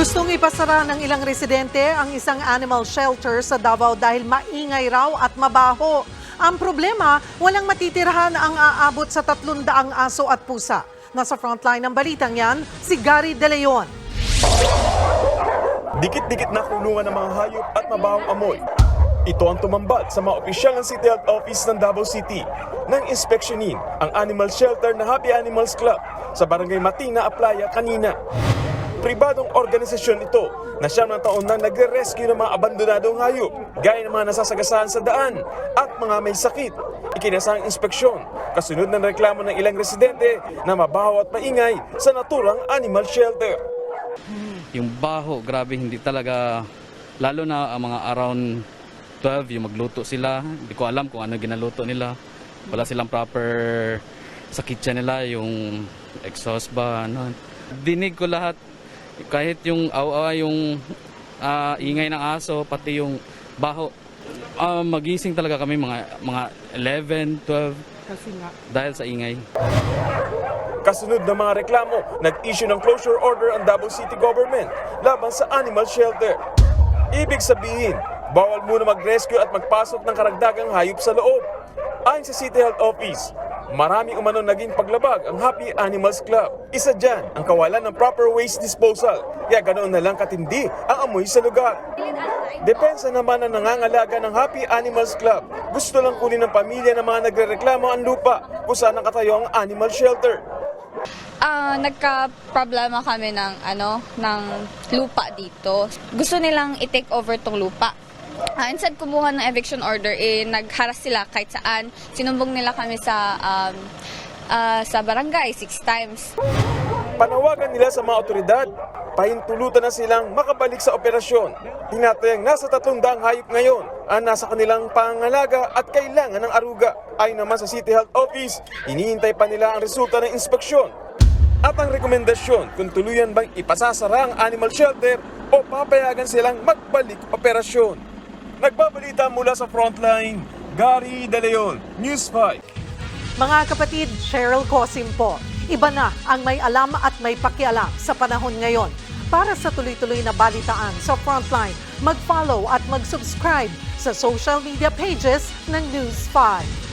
Gustong ipasara ng ilang residente ang isang animal shelter sa Davao dahil maingay raw at mabaho. Ang problema, walang matitirahan ang aabot sa 300 aso at pusa. Nasa frontline ng balitang yan, si Gary De Leon. Dikit-dikit na kulungan ng mga hayop at mabahong amoy. Ito ang tumambad sa mga opisyal ng City Health Office ng Davao City nang inspeksyonin ang animal shelter na Happy Animals Club sa Barangay Matina, Aplaya kanina. Pribadong organisasyon ito na siyam na taon na nagre-rescue ng mga abandonadong hayop gaya ng mga nasasagasaan sa daan at mga may sakit. Ikinasang inspeksyon kasunod ng reklamo ng ilang residente na mabaho at maingay sa naturang animal shelter. yung baho, grabe hindi talaga lalo na mga around 12 yung magluto sila. Hindi ko alam kung ano ginaluto nila. Wala silang proper sa kitchen nila yung exhaust ba ano. Dinig ko lahat kahit yung awa yung ah, ingay ng aso pati yung baho. Ah, magising talaga kami mga mga 11, 12 dahil sa ingay. Kasunod ng mga reklamo, nag-issue ng closure order ang Davao City Government laban sa animal shelter. Ibig sabihin, bawal muna mag-rescue at magpasok ng karagdagang hayop sa loob. Ayon sa City Health Office, marami umano naging paglabag ang Happy Animals Club. Isa dyan ang kawalan ng proper waste disposal, kaya ganoon na lang katindi ang amoy sa lugar. Depensa naman ang nangangalaga ng Happy Animals Club. Gusto lang kunin ng pamilya ng mga nagrereklamo ang lupa kung saan nakatayo ang animal shelter. Ah, nagka-problema kami ng ano, ng lupa dito. Gusto nilang i-take over tong lupa. Ah, instead kumuha ng eviction order, eh, nagharas sila kahit saan. Sinumbong nila kami sa um, ah, sa barangay six times. Panawagan nila sa mga otoridad, pahintulutan na silang makabalik sa operasyon. Tinatayang nasa tatlong hayop ngayon ang nasa kanilang pangangalaga at kailangan ng aruga. Ayon naman sa City Health Office, hinihintay pa nila ang resulta ng inspeksyon. At ang rekomendasyon kung tuluyan bang ipasasara ang animal shelter o papayagan silang magbalik operasyon. Nagbabalita mula sa frontline, Gary De Leon, News 5. Mga kapatid, Cheryl Cosim po. Iba na ang may alam at may pakialam sa panahon ngayon. Para sa tuloy-tuloy na balitaan sa Frontline, mag-follow at mag-subscribe sa social media pages ng News 5.